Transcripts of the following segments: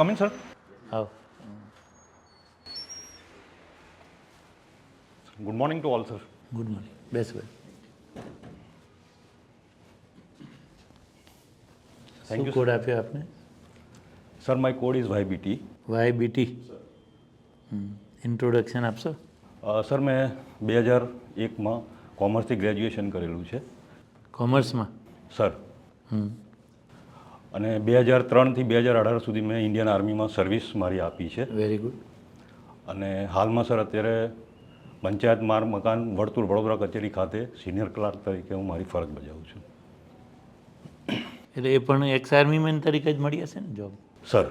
Coming sir. આવો good morning to all sir. Good morning. બેસ ભાઈ thank you code આપ્યો આપને? Sir my code is Y BT Y BT introduction આપશો? Sir મેં બે હજાર એકમાં કોમર્સથી ગ્રેજ્યુએશન કરેલું છે. કોમર્સમાં? Sir hmm. અને બે હજાર ત્રણથી બે હજાર અઢાર સુધી મેં ઇન્ડિયન આર્મીમાં સર્વિસ મારી આપી છે. વેરી ગુડ અને હાલમાં સર અત્યારે પંચાયત માર્ગ મકાન વર્તુળ વડોદરા કચેરી ખાતે સિનિયર ક્લાર્ક તરીકે હું મારી ફરજ બજાવું છું. એટલે એ પણ એક્સ આર્મીમેન તરીકે જ મળી હશે ને જોબ સર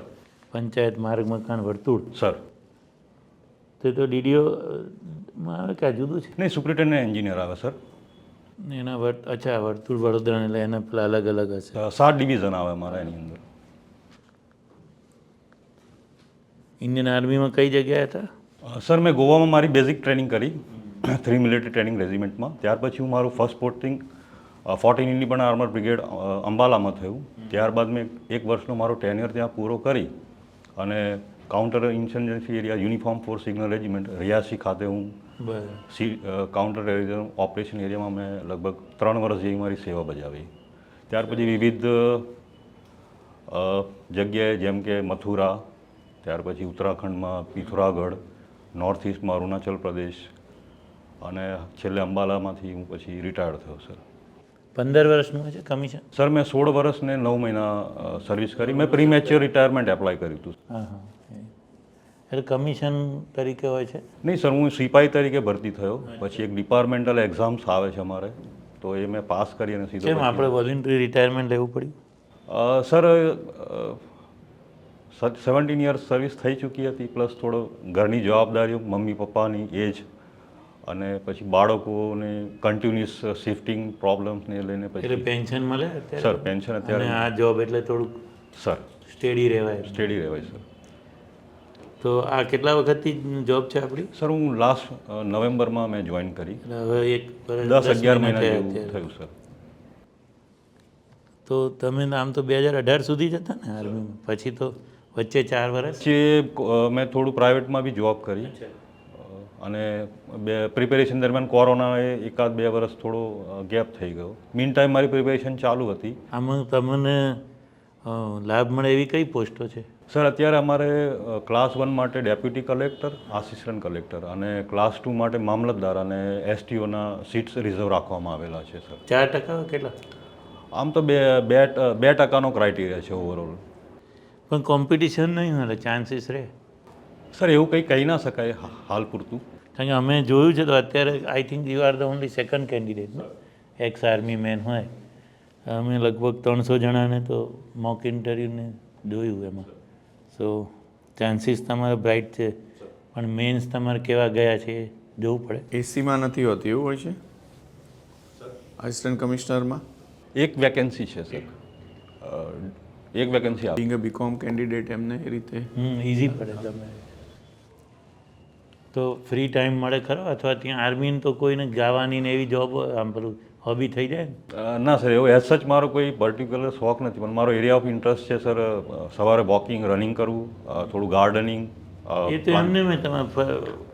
પંચાયત માર્ગ મકાન વર્તુળ? સર તો તો ડીડીઓ આવે કે જુદું છે? નહીં સુપ્રિન્ટેન્ડન્ટ એન્જિનિયર આવે સર એના વર્ત અચ્છા વર્તુળ વડોદરા એટલે એના પેલા અલગ અલગ હશે. સાત ડિવિઝન આવે મારા એની અંદર. ઇન્ડિયન આર્મીમાં કઈ જગ્યાએ હતા? સર મેં ગોવામાં મારી બેઝિક ટ્રેનિંગ કરી. થ્રી મિલિટરી ટ્રેનિંગ રેજિમેન્ટમાં ત્યાર પછી હું મારું first posting fourteen independent armour brigade અંબાલામાં થયું. ત્યારબાદ મેં એક વર્ષનો મારો ટેન્યર ત્યાં પૂરો કરી અને counter insurgency area uniform force signal regiment Riasi ખાતે હું સી કાઉન્ટર ટેરરિઝમ ઓપરેશન એરિયામાં મેં લગભગ ત્રણ વર્ષ જેવી મારી સેવા બજાવી. ત્યાર પછી વિવિધ જગ્યાએ જેમ કે મથુરા ત્યાર પછી ઉત્તરાખંડમાં પિથોરાગઢ નોર્થ ઇસ્ટમાં અરુણાચલ પ્રદેશ અને છેલ્લે અંબાલામાંથી હું પછી રિટાયર્ડ થયો સર પંદર વર્ષનું છે કમિશન સર મેં સોળ વર્ષને નવ મહિના સર્વિસ કરી. મેં પ્રીમેચ્યોર રિટાયરમેન્ટ એપ્લાય કર્યું હતું. એટલે કમિશન તરીકે હોય છે? નહીં સર હું સિપાહી તરીકે ભરતી થયો. પછી એક ડિપાર્ટમેન્ટલ એક્ઝામ્સ આવે છે અમારે તો એ મેં પાસ કરી અને સીધો કેમ આપણે વોલેન્ટરી રિટાયરમેન્ટ લેવું પડ્યું? સર સેવન્ટીન યર્સ સર્વિસ થઈ ચૂકી હતી પ્લસ થોડો ઘરની જવાબદારીઓ મમ્મી પપ્પાની એજ અને પછી બાળકોને કન્ટિન્યુઅસ શિફ્ટિંગ પ્રોબ્લેમ્સને લઈને એટલે પછી પેન્શન મળે સર પેન્શન અત્યારે આ જોબ એટલે થોડુંક સર. સ્ટેડી રહેવાય. સ્ટેડી રહેવાય સર. તો આ કેટલા વખતથી જોબ છે આપણી? સર હું લાસ્ટ નવેમ્બરમાં મેં જોઈન કરી. હવે એક દસ અગિયાર મહિના થયા સર. તો તમે આમ તો બે હજાર અઢાર સુધી જ હતા ને આર્મીમાં? પછી તો વચ્ચે ચાર વર્ષ પછી મેં થોડું પ્રાઇવેટમાં બી જોબ કરી. અને બે પ્રિપેરેશન દરમિયાન કોરોનાએ એકાદ બે વર્ષ થોડો ગેપ થઈ ગયો. મીન ટાઈમ મારી પ્રિપેરેશન ચાલુ હતી. આમાં તમને લાભ મળે એવી કઈ પોસ્ટો છે? સર અત્યારે અમારે ક્લાસ વન માટે ડેપ્યુટી કલેક્ટર આસિસ્ટન્ટ કલેક્ટર અને ક્લાસ ટુ માટે મામલતદાર અને એસટીઓના સીટ્સ રિઝર્વ રાખવામાં આવેલા છે સર. ચાર ટકા કેટલા? આમ તો બે બે બે ટકાનો ક્રાઇટેરિયા છે ઓવરઓલ પણ કોમ્પિટિશન નહીં હોય એટલે ચાન્સીસ રહે. સર એવું કંઈ કહી ના શકાય હા- હાલ પૂરતું. કારણ કે અમે જોયું છે તો અત્યારે I think you are the only second candidate ex army man હોય. અમે લગભગ ત્રણસો જણાને તો મોક ઇન્ટરવ્યૂને જોયું એમાં. સો ચાન્સીસ તમારા બ્રાઇટ છે. પણ મેન્સ તમારે કેવા ગયા છે એ જોવું પડે. એસીમાં નથી હોતી એવું હોય છે? આસિસ્ટન્ટ કમિશનરમાં એક વેકેન્સી છે સર એક. વેકેન્સી આવે. બિંગ અ બીકોમ કેન્ડિડેટ એમને એ રીતે? હમ ઇઝી પડે તમે તો ફ્રી ટાઈમ મળે ખરો? અથવા ત્યાં આર્મીને તો કોઈને ગાવાની ને એવી જોબ આમ પેલું હોબી થઈ જાય ના? સર એવો એઝ સચ મારો કોઈ પર્ટિક્યુલર શોખ નથી. પણ મારો એરિયા ઓફ ઇન્ટરેસ્ટ છે સર સવારે વોકિંગ રનિંગ કરવું થોડું ગાર્ડનિંગ એ તો એમને મેં તમે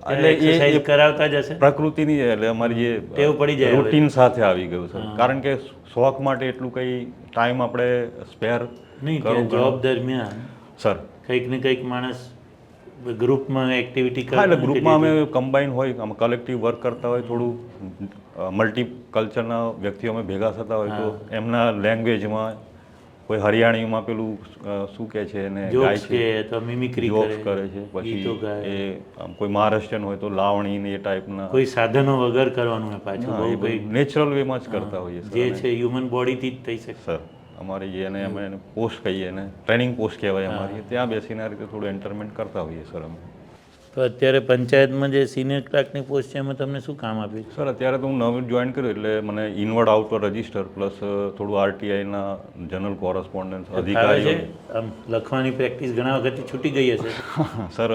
એટલે એ- કરાવતા જ પ્રકૃતિની એટલે અમારી જે ટેવ પડી જાય. રૂટીન સાથે આવી ગયું સર કારણ કે શોખ માટે એટલું કંઈ ટાઈમ આપણે સ્પેર નહીં જોબ દરમિયાન સર કંઈક ને કંઈક માણસ ગ્રુપમાં એક્ટિવિટી હા એટલે ગ્રુપમાં અમે કમ્બાઈન હોય અમે કલેક્ટિવ વર્ક કરતા હોય થોડું મલ્ટી કલ્ચરના વ્યક્તિઓ અમે ભેગા થતા હોય તો એમના લેંગ્વેજમાં કોઈ હરિયાણીમાં પેલું શું કહે છે એને ગાય છે મિમિક્રી જોક્સ કરે છે પછી એ કોઈ મહારાષ્ટ્રન હોય તો લાવણી ને એ ટાઈપના. કોઈ સાધનો વગર કરવાનું એ પાછું નેચરલ વેમાં જ કરતા હોઈએ જે છે હ્યુમન બોડીથી જ થઈ શકે. સર. અમારી જે એને અમે એને પોસ્ટ કહીએ ને ટ્રેનિંગ પોસ્ટ કહેવાય અમારી. ત્યાં બેસીને આ રીતે થોડું એન્ટરમેન્ટ કરતા હોઈએ સર અમે. તો અત્યારે પંચાયતમાં જે સિનિયર ક્લાર્કની પોસ્ટ છે એમાં તમને શું કામ આપ્યું? સર અત્યારે તો હું નવું જોઈન કર્યું એટલે મને ઇનવર્ડ આઉટવર્ડ રજિસ્ટર પ્લસ થોડું આરટીઆઈના જનરલ કોરસ્પોન્ડન્સ અધિકારી છે આમ લખવાની પ્રેક્ટિસ ઘણા વખતથી છૂટી ગઈ હશે. સર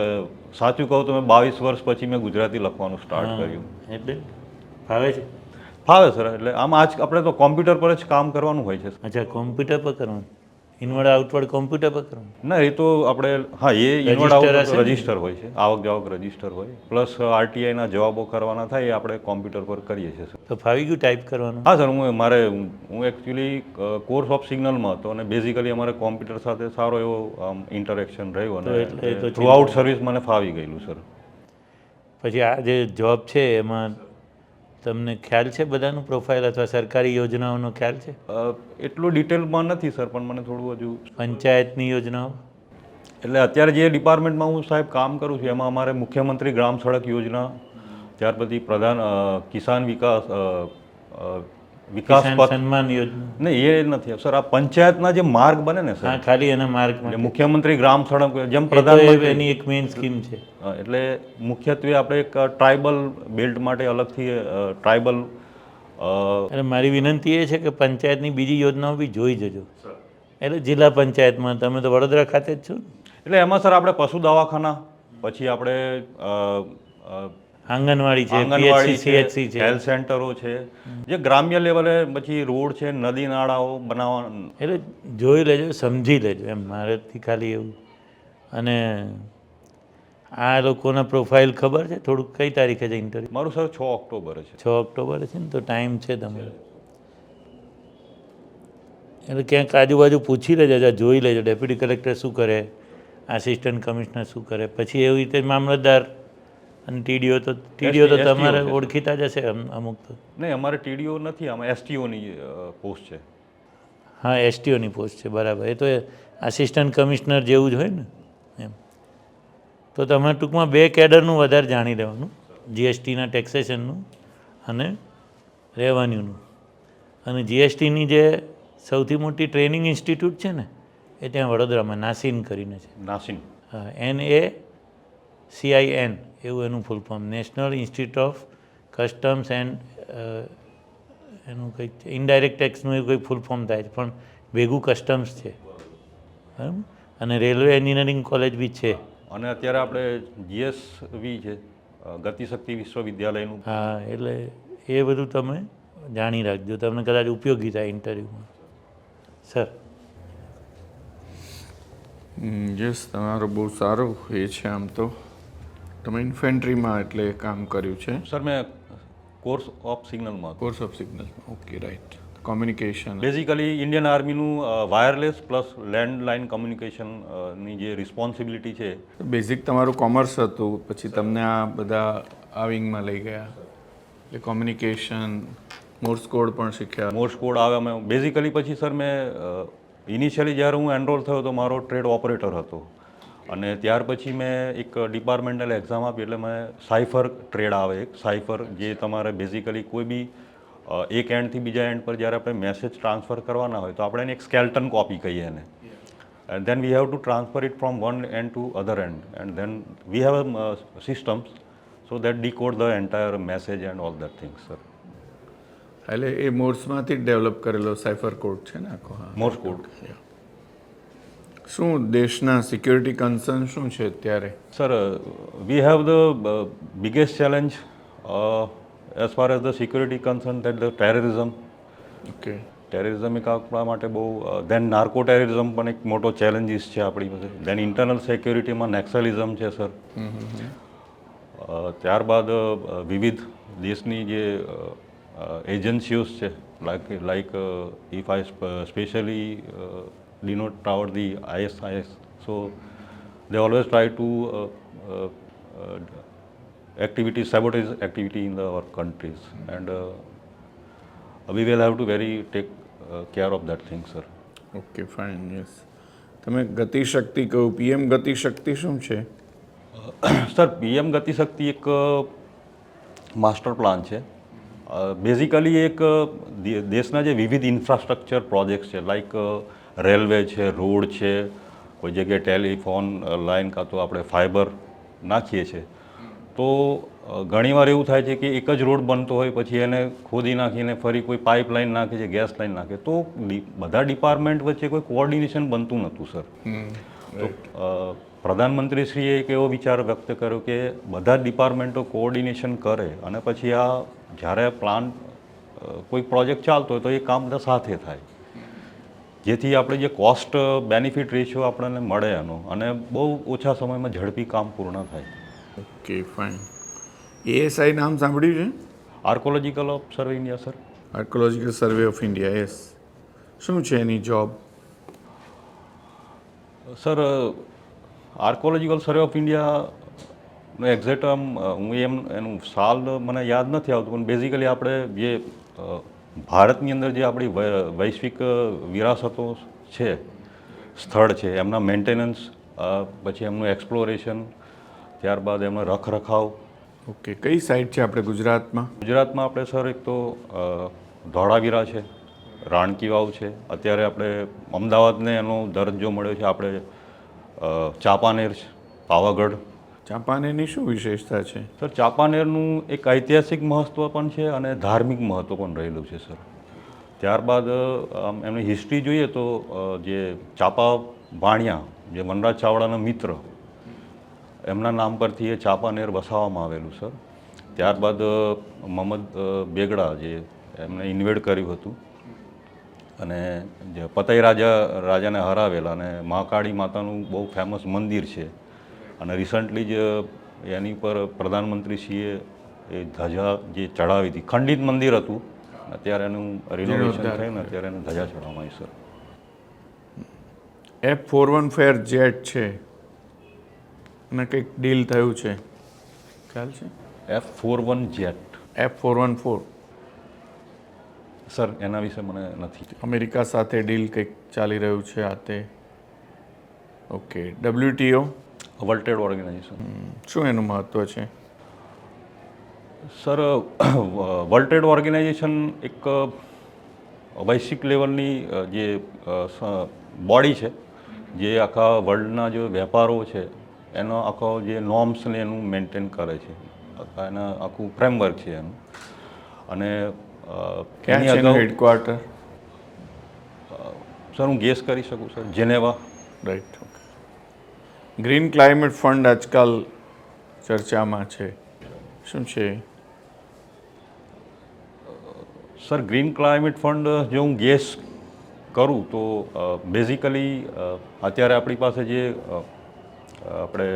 સાચું કહું તો મેં બાવીસ વર્ષ પછી મેં ગુજરાતી લખવાનું સ્ટાર્ટ કર્યું. એટલે ફાવે છે? ફાવે સર એટલે આમ આજ આપણે તો કોમ્પ્યુટર પર જ કામ કરવાનું હોય છે અચ્છા કોમ્પ્યુટર પર કરવાનું? ઇનવર્ડ આઉટવર્ડ કોમ્પ્યુટર પર કરવાનું? ના એ તો આપણે હા એ ઇનવર્ડ Register આઉટ હશે ને? રજિસ્ટર હોય છે. આવક જાવક રજિસ્ટર હોય પ્લસ આરટીઆઈના જવાબો કરવાના થાય એ આપણે કોમ્પ્યુટર પર કરીએ છીએ સર. તો ફાવી ગયું ટાઈપ કરવાનું? હા સર હું મારે હું એકચ્યુઅલી કોર્સ ઓફ સિગ્નલમાં હતો અને બેઝિકલી અમારે કોમ્પ્યુટર સાથે સારો એવો ઇન્ટરેક્શન રહ્યું અને તો થ્રુ આઉટ સર્વિસ મને ફાવી ગયેલું સર. પછી આ જે જોબ છે એમાં તમને ખ્યાલ છે બધાનું પ્રોફાઇલ અથવા સરકારી યોજનાઓનો ખ્યાલ છે? એટલું ડિટેલમાં નથી સર પણ મને થોડું હજુ પંચાયતની યોજનાઓ? એટલે અત્યારે જે ડિપાર્ટમેન્ટમાં હું સાહેબ કામ કરું છું એમાં અમારે મુખ્યમંત્રી ગ્રામ સડક યોજના ત્યાર પછી પ્રધાન કિસાન વિકાસ વિકાસ સન્માન યોજના. નહીં એ નથી. સર આ પંચાયતના જે માર્ગ બને ને સર. ખાલી એના માર્ગ મુખ્યમંત્રી ગ્રામ સડક જેમ પ્રધાનમંત્રી એની એક મેઇન સ્કીમ છે. એટલે મુખ્યત્વે આપણે એક ટ્રાઇબલ બેલ્ટ માટે અલગથી ટ્રાઇબલ એટલે મારી વિનંતી એ છે કે પંચાયતની બીજી યોજનાઓ બી જોઈ જજો. એટલે જિલ્લા પંચાયતમાં તમે તો વડોદરા ખાતે જ છો એટલે એમાં સર આપણે પશુ દવાખાના પછી આપણે આંગણવાડી છે આંગણવાડી સીએચસી છે હેલ્થ સેન્ટરો છે. જે ગ્રામ્ય લેવલે પછી રોડ છે નદી નાળાઓ બનાવવા એટલે જોઈ લેજો સમજી લેજો એમ મારેથી ખાલી એવું. અને આ લોકોના પ્રોફાઇલ ખબર છે? થોડુંક કઈ તારીખે છે ઇન્ટરવ્યૂ મારું સર છ ઓક્ટોબરે છે. છ ઓક્ટોબરે છે ને તો ટાઈમ છે તમારે. એટલે ક્યાંક આજુબાજુ પૂછી લેજો જોઈ લેજો. ડેપ્યુટી કલેક્ટર શું કરે? આસિસ્ટન્ટ કમિશનર શું કરે? પછી એવી રીતે મામલતદાર અને ટીડીઓ તો ટીડીઓ તો તમારે ઓળખીતા જ હશે અમુક તો. નહીં અમારે ટીડીઓ નથી આમાં એસટીઓની પોસ્ટ છે. હા એસટીઓની પોસ્ટ છે બરાબર. એ તો આસિસ્ટન્ટ કમિશનર જેવું જ હોય ને એમ. તો તમારે ટૂંકમાં બે કેડરનું વધારે જાણી લેવાનું. જીએસટીના ટેક્સેશનનું અને રેવન્યુનું. અને જીએસટીની જે સૌથી મોટી ટ્રેનિંગ ઇન્સ્ટિટ્યૂટ છે ને એ ત્યાં વડોદરામાં નાસીન કરીને છે. નાસિન. હા એન એ સીઆઈએન એવું એનું full form national institute of customs and એનું કંઈક ઇનડાયરેક્ટ ટેક્સનું એવું કંઈક ફૂલ ફોર્મ થાય છે. પણ ભેગું કસ્ટમ્સ છે. બરાબર? અને રેલવે એન્જિનિયરિંગ કોલેજ બી છે. અને અત્યારે આપણે જીએસવી છે ગતિશક્તિ વિશ્વવિદ્યાલયનું. હા એટલે એ બધું તમે જાણી રાખજો. તમને કદાચ ઉપયોગી થાય ઇન્ટરવ્યૂમાં સર યસ તમારો બહુ સારું એ છે આમ તો. તમે ઇન્ફેન્ટ્રીમાં એટલે કામ કર્યું છે? સર મેં કોર્સ ઓફ સિગ્નલમાં course of signal. Okay right. Communication basically Indian આર્મીનું wireless plus landline કોમ્યુનિકેશનની જે રિસ્પોન્સિબિલિટી છે. બેઝિક તમારું કોમર્સ હતું પછી તમને આ બધા આ વિંગમાં લઈ ગયા. એટલે કોમ્યુનિકેશન મોર્સ કોડ પણ શીખ્યા. મોર્સ કોડ આવે અમે. બેઝિકલી પછી સર મેં ઇનિશિયલી જ્યારે હું એનરોલ થયો તો મારો ટ્રેડ ઓપરેટર હતો. અને ત્યાર પછી મેં એક ડિપાર્ટમેન્ટલ એક્ઝામ આપી એટલે મેં સાયફર ટ્રેડ આવે એક. સાયફર જે તમારે બેઝિકલી કોઈ બી એક એન્ડથી બીજા એન્ડ પર જ્યારે આપણે મેસેજ ટ્રાન્સફર કરવાના હોય તો આપણે એને એક સ્કેલ્ટન કોપી કહીએ એને. And then we have to transfer it from one end to other end and then we have systems so systems so the entire message and all and all sir એટલે એ મોર્સમાંથી જ ડેવલપ કરેલો cipher code છે ને આખો? Morse code શું દેશના security concern શું છે અત્યારે? Sir we have the biggest challenge as far as the security concern that the terrorism. Okay terrorism એક આપણા માટે બહુ દેન નાર્કો ટેરરિઝમ પણ એક મોટો ચેલેન્જીસ છે આપણી પાસે. દેન ઇન્ટરનલ સિક્યોરિટીમાં નેક્સલિઝમ છે સર ત્યારબાદ વિવિધ દેશની જે એજન્સીઓ છે like like if I specially denote tower the they so they always try to activity, sabotage activity in the, our countries. And uh, we will have to very take uh, care of that thing, sir. Okay fine yes તમે ગતિશક્તિ કહ્યું PM Gatishakti શું છે sir PM Gatishakti એક master plan છે basically એક દેશના જે વિવિધ ઇન્ફ્રાસ્ટ્રક્ચર પ્રોજેક્ટ્સ છે લાઈક રેલવે છે રોડ છે કોઈ જગ્યાએ ટેલિફોન લાઇન કાં તો આપણે ફાઇબર નાખીએ છીએ. તો ઘણીવાર એવું થાય છે કે એક જ રોડ બનતો હોય પછી એને ખોદી નાખીને ફરી કોઈ પાઇપ લાઈન નાખે છે ગેસ લાઇન નાખે. તો બધા ડિપાર્ટમેન્ટ વચ્ચે કોઈ કોઓર્ડિનેશન બનતું નહોતું સર. તો પ્રધાનમંત્રીશ્રીએ એક એવો વિચાર વ્યક્ત કર્યો કે બધા જ ડિપાર્ટમેન્ટો કોઓર્ડિનેશન કરે અને પછી આ જ્યારે પ્લાન કોઈ પ્રોજેક્ટ ચાલતો હોય તો એ કામ બધા સાથે થાય. જેથી આપણે જે કોસ્ટ બેનિફિટ રેશિયો આપણને મળે એનો અને બહુ ઓછા સમયમાં ઝડપી કામ પૂર્ણ થાય. ઓકે ફાઇન એએસઆઈ નામ સાંભળ્યું છે? Archaeological of survey India sir archaeological survey of India yes શું છે એની job sir archaeological survey of ઇન્ડિયાનો exact આમ હું એમ એનું સાલ મને યાદ નથી આવતું પણ બેઝિકલી આપણે જે ભારતની અંદર જે આપણી વૈશ્વિક વિરાસતો છે સ્થળ છે એમના મેન્ટેનન્સ પછી એમનું એક્સપ્લોરેશન ત્યારબાદ એમનો રખરખાવ. ઓકે કઈ સાઇડ છે આપણે ગુજરાતમાં? ગુજરાતમાં આપણે સર એક તો ધોળાવીરા છે રાણકી વાવ છે. અત્યારે આપણે અમદાવાદને એનો દરજ્જો મળ્યો છે. આપણે ચાપાનેર પાવાગઢ ચાંપાનેરની શું વિશેષતા છે? સર ચાંપાનેરનું એક ઐતિહાસિક મહત્ત્વ પણ છે અને ધાર્મિક મહત્ત્વ પણ રહેલું છે, સર. ત્યારબાદ એમની હિસ્ટ્રી જોઈએ તો જે ચાપા વાણિયા જે વનરાજ ચાવડાના મિત્ર, એમના નામ પરથી એ ચાંપાનેર વસાવવામાં આવેલું, સર. ત્યારબાદ મોહમ્મદ બેગડા જે એમને ઇન્વેડ કર્યું હતું અને જે પતઈ રાજા, રાજાને હરાવેલા અને મહાકાળી માતાનું બહુ ફેમસ મંદિર છે. અને રિસન્ટલી જ એની પર પ્રધાનમંત્રીશ્રીએ એ ધજા જે ચડાવી હતી ખંડિત મંદિર હતું અત્યારે એનું રિનોવેશન થયું ને અત્યારે એને ધજા ચડાવવામાં આવી sir. F four one fair jet છે. અને કંઈક ડીલ થયું છે. ખ્યાલ છે? F four one jet. F four one four. Sir એના વિશે મને નથી. અમેરિકા સાથે ડીલ કંઈક ચાલી રહ્યું છે આ તે. Okay WTO world organization. શું એનું મહત્ત્વ છે? સર વર્લ્ડ ટ્રેડ ઓર્ગેનાઇઝેશન એક વૈશ્વિક લેવલની જે બોડી છે જે આખા વર્લ્ડના જે વેપારો છે એનો આખો જે નોર્મ્સને એનું મેન્ટેન કરે છે. આખા એના આખું ફ્રેમવર્ક છે એનું. અને હેડક્વાર્ટર સર હું ગેસ કરી શકું sir? Geneva. Right green climate fund આજકાલ ચર્ચામાં છે. શું છે? સર, ગ્રીન ક્લાઇમેટ ફંડ જો હું ગેસ કરું તો બેઝિકલી અત્યારે આપણી પાસે જે આપણે,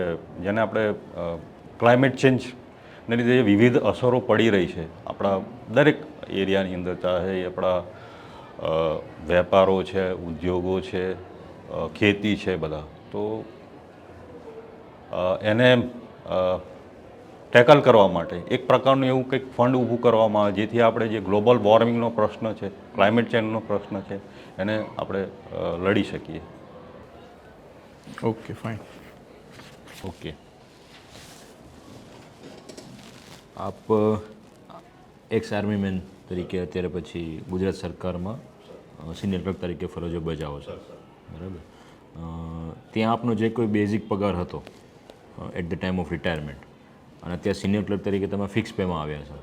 જેને આપણે ક્લાઇમેટ ચેન્જને લીધે વિવિધ અસરો પડી રહી છે. આપણા દરેક એરિયાની અંદર, ચાહે આપણા વેપારો છે, ઉદ્યોગો છે ખેતી છે બધા. તો એને ટેકલ કરવા માટે. એક પ્રકારનું એવું કંઈક ફંડ ઊભું કરવામાં આવે જેથી આપણે જે ગ્લોબલ વોર્મિંગનો પ્રશ્ન છે ક્લાઇમેટ ચેન્જનો પ્રશ્ન છે એને આપણે લડી શકીએ. ઓકે ફાઇન ઓકે આપ એક્સ આર્મી મેન તરીકે અત્યારે પછી ગુજરાત સરકારમાં સિનિયર ક્લર્ક તરીકે ફરજો બજાવો છો. બરાબર? ત્યાં આપનો જે કોઈ બેઝિક પગાર હતો at the time of retirement અને અત્યારે સિનિયર ક્લર્ક તરીકે તમે ફિક્સ પેમાં આવ્યા છો.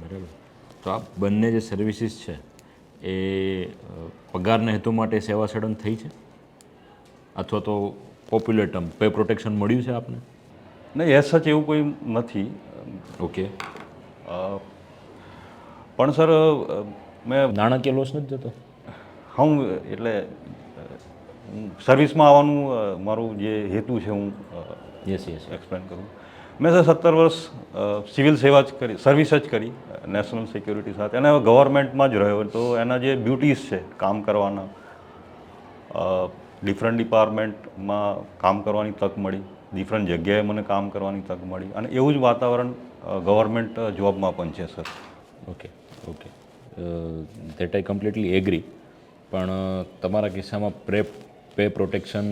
બરાબર? તો આ બંને જે સર્વિસીસ છે એ પગારના હેતુ માટે સેવા સડન થઈ છે? અથવા તો પોપ્યુલર ટર્મ પે પ્રોટેક્શન મળ્યું છે આપને? નહીં એસ સચ એવું કોઈ નથી. ઓકે પણ સર મેં નાણાકીય લોસ નથી જતો? હું એટલે સર્વિસમાં આવવાનું મારું જે હેતુ છે હું યસ યસ એક્સપ્લેન કરું મેં સર સત્તર વર્ષ સિવિલ સેવા જ કરી સર્વિસ જ કરી નેશનલ સિક્યુરિટી સાથે અને ગવર્મેન્ટમાં જ રહ્યો તો એના જે ડ્યુટીઝ છે કામ કરવાના ડિફરન્ટ ડિપાર્ટમેન્ટમાં કામ કરવાની તક મળી ડિફરન્ટ જગ્યાએ મને કામ કરવાની તક મળી અને એવું જ વાતાવરણ ગવર્મેન્ટ જોબમાં પણ છે sir okay okay that I completely agree પણ તમારા કિસ્સામાં પ્રે પે પ્રોટેક્શન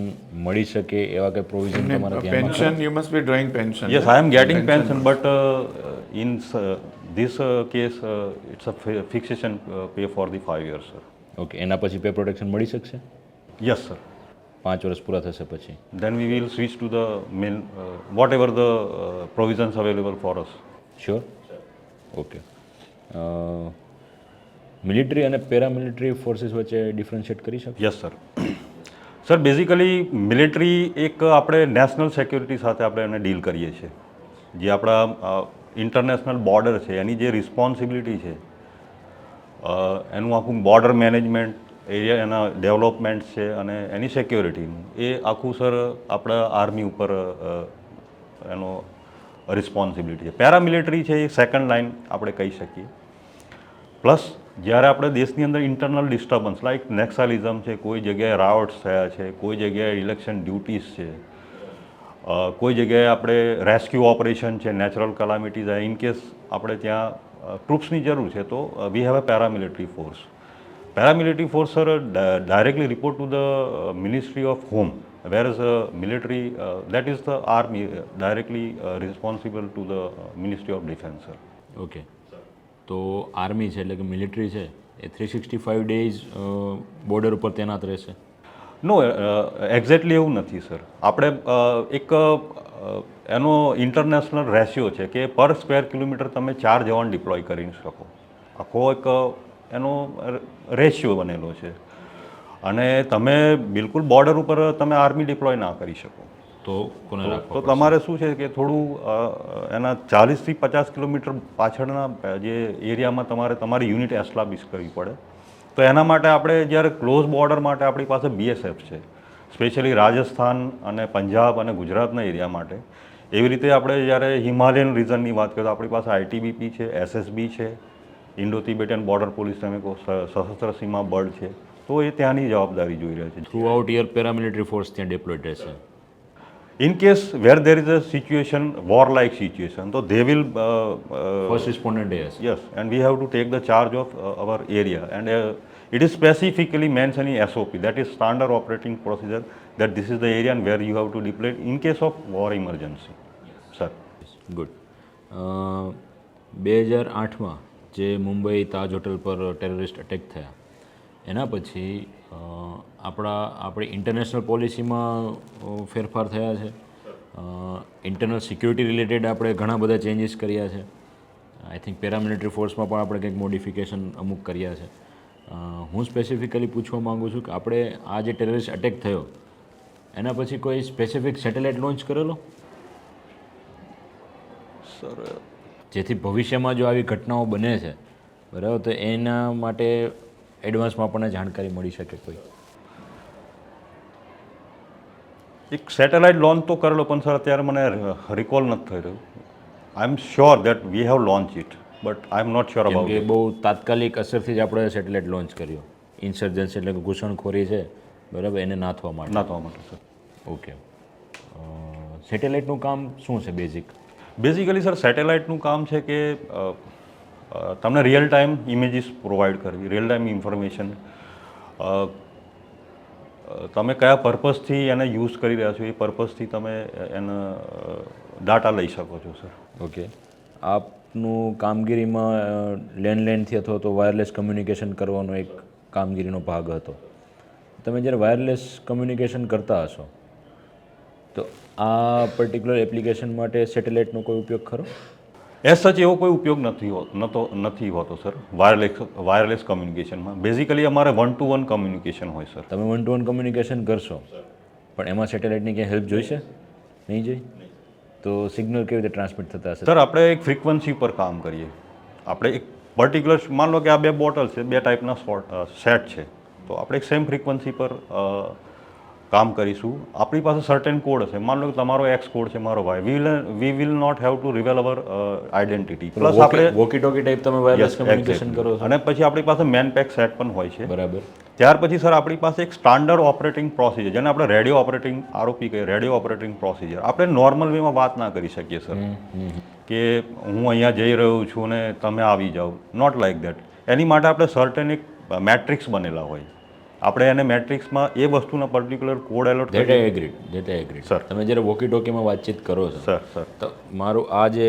મળી શકે એવા કંઈ પ્રોવિઝન તમારા ત્યાં pension you must be drawing pension yes I am getting pension but in this case it's a fixation pay for the five years sir okay એના પછી પે પ્રોટેક્શન મળી શકશે? યસ સર પાંચ વર્ષ પૂરા થશે પછી. Then we will switch to the man whatever the provisions available for us sure okay military અને પેરામિલિટરી ફોર્સીસ વચ્ચે ડિફરન્શિએટ કરી શકો? Yes sir. Sir basically military એક આપણે નેશનલ સિક્યુરિટી સાથે આપણે એને ડીલ કરીએ છીએ. જે આપણા ઇન્ટરનેશનલ બોર્ડર છે, એની જે રિસ્પોન્સિબિલિટી છે એનું આખું બોર્ડર મેનેજમેન્ટ એરિયા, એના ડેવલપમેન્ટ છે અને એની સિક્યોરિટીનું એ આખું સર આપણા આર્મી ઉપર એનો રિસ્પોન્સિબિલિટી છે. પેરામિલિટરી છે એ સેકન્ડ લાઇન આપણે કહી શકીએ. પ્લસ જ્યારે આપણે દેશની અંદર ઇન્ટરનલ ડિસ્ટર્બન્સ લાઇક નેક્સાલિઝમ છે, કોઈ જગ્યાએ રાવટ્સ થયા છે, કોઈ જગ્યાએ ઇલેક્શન ડ્યુટીઝ છે કોઈ જગ્યાએ આપણે રેસ્ક્યુ ઓપરેશન છે નેચરલ કલામિટીઝ ઇન કેસ આપણે ત્યાં ટ્રુપ્સની જરૂર છે, તો we have a paramilitary force paramilitary force sir directly report to the ministry of home where is military that is the army directly responsible to the ministry of defence sir okay તો army છે એટલે કે military છે, એ three sixty five days border ઉપર તૈનાત રહેશે. નો exactly એવું નથી સર આપણે એક એનો ઇન્ટરનેશનલ રેશિયો છે કે પર સ્ક્વેર કિલોમીટર તમે ચાર જવાન ડિપ્લોય કરી શકો. આખો એક એનો રેશિયો બનેલો છે. અને તમે બિલકુલ બોર્ડર ઉપર તમે આર્મી ડિપ્લોય ના કરી શકો. તો કોને તો તમારે શું છે કે થોડું એના ચાલીસથી પચાસ કિલોમીટર પાછળના જે એરિયામાં તમારે તમારી યુનિટ એસ્ટાબ્લિશ કરવી પડે. તો એના માટે આપણે જ્યારે ક્લોઝ બોર્ડર માટે આપણી પાસે બીએસએફ છે સ્પેશિયલી રાજસ્થાન અને પંજાબ અને ગુજરાતના એરિયા માટે એવી રીતે આપણે જ્યારે હિમાલયન રિજનની વાત કરીએ તો આપણી પાસે આઈટીબીપી છે એસએસબી છે ઇન્ડો તિબેટન બોર્ડર પોલીસ તમે કહો સશસ્ત્ર સીમા બળ છે. તો એ ત્યાંની જવાબદારી જોઈ રહ્યા છે. Throughout year paramilitary force ત્યાં ડિપ્લોયડ રહેશે. In case where there is a situation war like situation તો દે વિલ ફર્સ્ટ રિસ્પોન્ડન્ટ એ હશે yes and we have to take the charge of uh, our area and uh, it is specifically mentioned in sop that is standard operating procedure that this is the area and where you have to deploy in case of war emergency sir good બે હજાર આઠમાં જે Mumbai Taj hotel પર terrorist attack થયા એના પછી આપણા આપણી ઇન્ટરનેશનલ પોલિસીમાં ફેરફાર થયા છે. ઇન્ટરનલ સિક્યુરિટી રિલેટેડ આપણે ઘણા બધા ચેન્જીસ કર્યા છે. આઈ થિંક પેરામિલિટરી ફોર્સમાં પણ આપણે કંઈક મોડિફિકેશન અમુક કર્યા છે. હું સ્પેસિફિકલી પૂછવા માગું છું કે આપણે આ જે ટેરરિસ્ટ અટેક થયો એના પછી કોઈ સ્પેસિફિક સેટેલાઇટ લોન્ચ કરેલો? સર જેથી ભવિષ્યમાં જો આવી ઘટનાઓ બને છે બરાબર? તો એના માટે એડવાન્સમાં આપણને જાણકારી મળી શકે કોઈ. એક સેટેલાઇટ લોન્ચ તો કરેલો પણ સર અત્યારે મને રિકોલ નથી થઈ રહ્યું. I am sure that we have launch it but I am not sure about કે બહુ તાત્કાલિક અસરથી જ આપણે સેટેલાઇટ લોન્ચ કર્યો. ઇન્સર્જન્સી એટલે કે ઘૂસણખોરી છે બરાબર? એને નાથવા માટે. ના થવા માટે સર. ઓકે. સેટેલાઇટનું કામ શું છે બેઝિક બેઝિકલી સર સેટેલાઇટનું કામ છે કે તમને રિયલ ટાઈમ ઇમેજીસ પ્રોવાઈડ કરવી રિયલ ટાઈમ ઇન્ફોર્મેશન તમે કયા પર્પઝથી એને યુઝ કરી રહ્યા છો? એ પર્પઝથી તમે એને ડાટા લઈ શકો છો સર ઓકે આપનું કામગીરીમાં લેન્ડલાઇનથી અથવા તો વાયરલેસ કમ્યુનિકેશન કરવાનો એક કામગીરીનો ભાગ હતો. તમે જ્યારે વાયરલેસ કમ્યુનિકેશન કરતા હશો, તો આ પર્ટિક્યુલર એપ્લિકેશન માટે સેટેલાઇટનો કોઈ ઉપયોગ ખરો? એઝ સચ એવો કોઈ ઉપયોગ નથી નતો નથી હોતો સર વાયરલેસ વાયરલેસ કમ્યુનિકેશનમાં બેઝિકલી અમારે વન ટુ વન કમ્યુનિકેશન હોય સર તમે વન ટુ વન કમ્યુનિકેશન કરશો પણ એમાં સેટેલાઇટની ક્યાંય હેલ્પ જોઈશે? નહીં જોઈ? તો સિગ્નલ કેવી રીતે ટ્રાન્સમિટ થતા હશે? સર આપણે એક ફ્રિકવન્સી પર કામ કરીએ. આપણે એક પર્ટિક્યુલર માન લો કે આ બે બોટલ છે બે ટાઈપના સેટ છે. તો આપણે એક સેમ ફ્રિકવન્સી પર કામ કરીશું. આપણી પાસે સર્ટેન કોડ હશે. માન લો કે તમારો એક્સ કોડ છે મારો Y we will we will not have to reveal our identity plus આપણે વોકી ટોકી ટાઈપ તમે વાયરલેસ કમ્યુનિકેશન કરો અને પછી આપણી પાસે મેન પેક સેટ પણ હોય છે. બરાબર. ત્યાર પછી સર આપણી પાસે એક સ્ટાન્ડર્ડ ઓપરેટિંગ પ્રોસિજર જેને આપણે રેડિયો ઓપરેટિંગ આરોપી કહીએ રેડિયો ઓપરેટિંગ પ્રોસિજર આપણે નોર્મલ વેમાં વાત ના કરી શકીએ સર કે હું અહીંયા જઈ રહ્યો છું ને તમે આવી જાઓ. નોટ લાઈક દેટ એની માટે આપણે સર્ટેન એક મેટ્રિક્સ બનેલા હોય. આપણે એને મેટ્રિક્સમાં એ વસ્તુના પર્ટિક્યુલર કોડ એલોટ ધેટ કરીએ. I agree that I agree sir તમે જ્યારે વોકી ટોકીમાં વાતચીત કરો છો સર સર તો મારું આ જે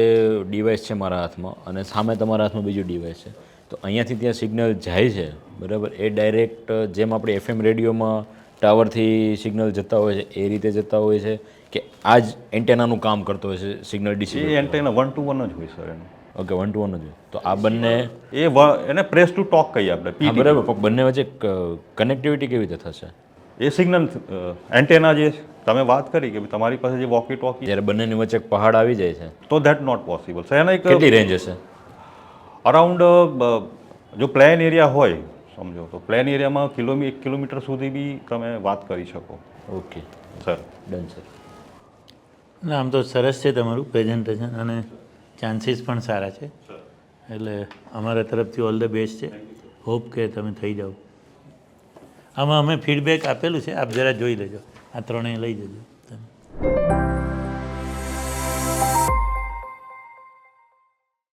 ડિવાઇસ છે મારા હાથમાં અને સામે તમારા હાથમાં બીજું ડિવાઇસ છે તો અહીંયાથી ત્યાં સિગ્નલ જાય છે બરાબર? એ ડાયરેક્ટ જેમ આપણે એફએમ રેડિયોમાં ટાવરથી સિગ્નલ જતા હોય છે એ રીતે જતા હોય છે કે આ જ એન્ટેનાનું કામ કરતો હોય છે સિગ્નલ એ DC antenna one two one જ હોય સર એનું. ઓકે વન ટુ વન જ હોય. તો આ બંને એ એને પ્રેસ ટુ ટોક કહીએ આપણે હા બરાબર પણ બંને વચ્ચે કનેક્ટિવિટી કેવી રીતે થશે? એ સિગ્નલ એન્ટેના જે તમે વાત કરી કે ભાઈ તમારી પાસે જે વોકી ટોકી જ્યારે બંનેની વચ્ચે એક પહાડ આવી જાય છે. તો ધેટ નોટ પોસિબલ સો એના એક કેટલી રેન્જ હશે? અરાઉન્ડ જો પ્લેન એરિયા હોય સમજો તો પ્લેન એરિયામાં કિલોમી એક કિલોમીટર સુધી બી તમે વાત કરી શકો. ઓકે સર ડન સર ના આમ તો સરસ છે તમારું પ્રેઝન્ટેશન અને ચાન્સીસ પણ સારા છે. એટલે અમારા તરફથી ઓલ ધ બેસ્ટ છે. હોપ કે તમે થઈ જાઓ. આમાં અમે ફીડબેક આપેલું છે. આપ જરા જોઈ લેજો. આ ત્રણેય લઈ જજો. તમે